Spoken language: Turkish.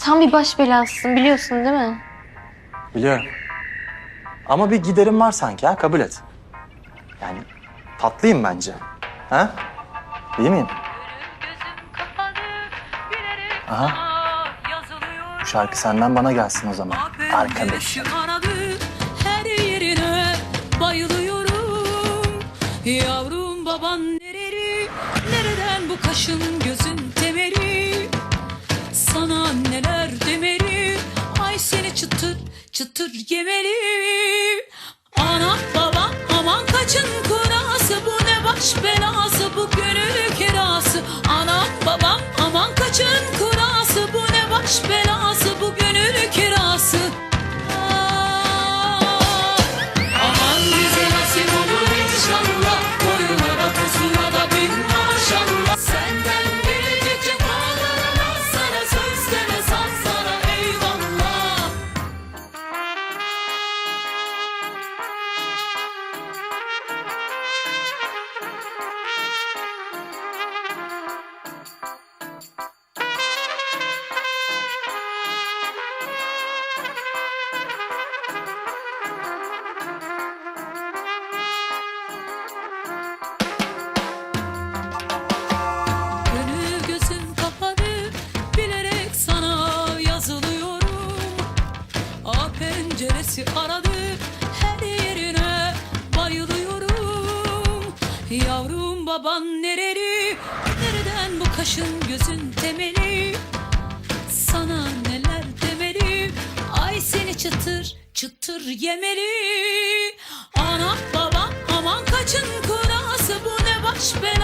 Tam bir baş belasısın biliyorsun değil mi? Biliyorum. Ama bir giderim var sanki ha kabul et. Yani tatlıyım bence. Ha? İyi miyim? Aha. Bu şarkı senden bana gelsin o zaman. Arkadaş. Her yerine bayılıyorum. Yavrum baban nereli? Nereden bu kaşın temeli? Sana neler demeli? Ay seni çıtır çıtır yemeli. Penceresi aradı her yerine bayılıyorum. Yavrum baban nereli? Nereden bu kaşın gözün temeli? Sana neler demeli? Ay seni çıtır çıtır yemeli. Ana baba aman kaçın kurası bu ne baş gönül